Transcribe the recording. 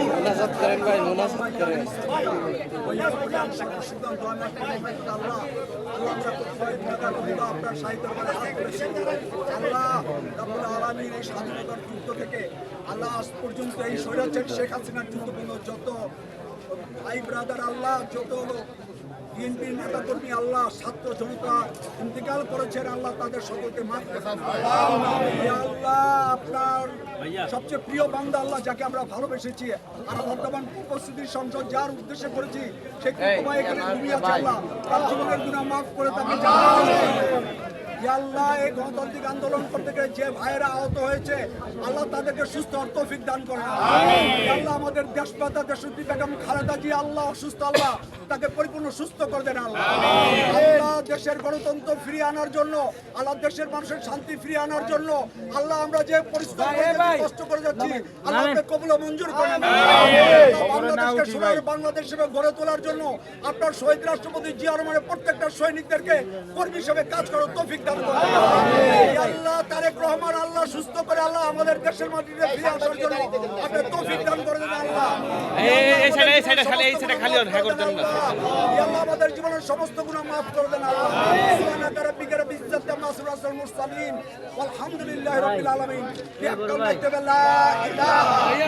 মোনাজাত করেন ভাই মোনাজাত করেন আল্লাহ আজ পর্যন্ত এই স্বৈরাচার শেখ হাসিনার যুদ্ধপূর্ণ যত ভাই ব্রাদার আল্লাহ যত বিএনপির নেতা কর্মী আল্লাহ ছাত্র জনতা ইন্তেকাল করেছেন আল্লাহ তাদের সকলকে মাফ করে আল্লাহ আপনার সবচেয়ে প্রিয় বান্দা আল্লাহ যাকে আমরা ভালোবেসেছি আর বর্তমান উপস্থিতির সংসদ যার উদ্দেশ্যে করেছি সেই কুকুমা এখানে তার জীবনের গুণা মাফ করে তাকে আল্লাহ এই গণতান্ত্রিক আন্দোলন করতে গিয়ে যে ভাইয়েরা আহত হয়েছে আল্লাহ তাদেরকে সুস্থ আর তৌফিক দান করেন। ইয়া আল্লাহ আমাদের দেশপাতা দেশদ্দী বেগম খালেদা জি আল্লাহ অসুস্থ আল্লাহ তাকে পরিপূর্ণ সুস্থ করে দেন আল্লাহ। আল্লাহ দেশের গণতন্ত্র ফিরিয়ে আনার জন্য আল্লাহ দেশের মানুষের শান্তি ফিরিয়ে আনার জন্য আল্লাহ আমরা যে পরিশ্রম করে কষ্ট করে যাচ্ছি। আল্লাহ কবুল মঞ্জুর করেন বাংলাদেশকে সোনার বাংলাদেশ হিসেবে গড়ে তোলার জন্য আপনার শহীদ রাষ্ট্রপতি জিয়া রহমানের প্রত্যেকটা সৈনিকদেরকে কর্মী হিসেবে কাজ করার তৌফিক দান করুন। আল্লাহ তারেক রহমান আল্লাহ সুস্থ করে আল্লাহ আমাদের দেশের মাটিতে ফিরে আসার জন্য আপনি তৌফিক দান করে দেন আল্লাহ। আমাদের জীবনের সমস্ত গুনাহ মাফ করে দেন আল্লাহ। সালামুন মুরসালিন ওয়ালহামদুলিল্লাহি রাব্বিল আলামিন। বিহাক্কাল লা ইলাহা। ইল্লাল্লাহ